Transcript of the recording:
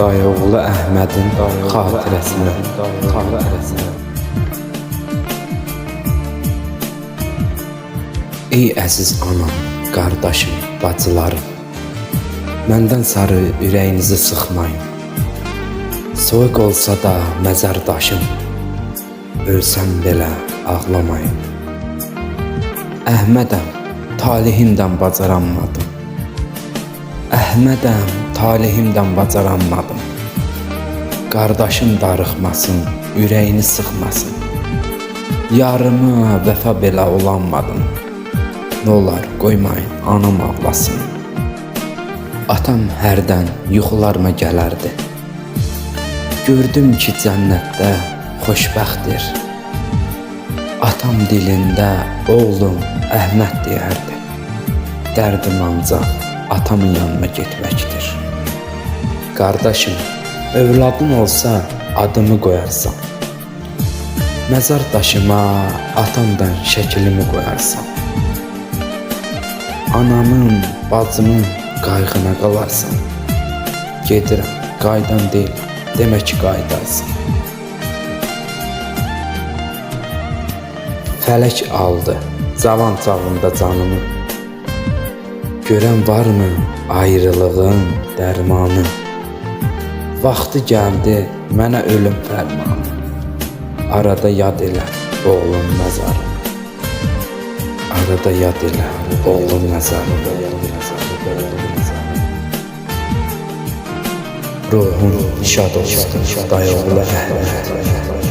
Dayıoğlu Əhmədin xatirəsinə, xatirəsinə. Ey əziz anam, qardaşım, bacılarım. Məndən sarı ürəyinizi sıxmayın. Soyuq olsa da məzar daşım. Ölsəm belə ağlamayın. Əhmədəm, talihimdən bacaranmadım. Əhmədəm, talihimdən bacaranmadım. Qardaşım darıxmasın, ürəyini sıxmasın. Yarıma vəfa belə olanmadım. Nə olar, qoymayın, anam ağlasın. Atam hərdən yuxularıma gələrdi. Gördüm ki, cənnətdə xoşbəxtdir. Atam dilində oğlum Əhməd deyərdi. Dərdim ancaq atamın yanına getməkdir. Qardaşım, övladın olsa adımı qoyarsan. Məzar daşıma atamdan şəklimi qoyarsan. Anamın, bacımın qayğına qalarsan. Gedirəm, qaydan deyil, demək ki, qaydarsın. Fələk aldı cavan çağında canımı. Görən varmı ayrılığın dərmanı? Vaxtı gəldi mənə ölüm fərmanı. Arada yad elə oğlum məzarı. Arada yad elə oğlum məzarı. Ruhun şad olsun, dayıoğlu Əhməd.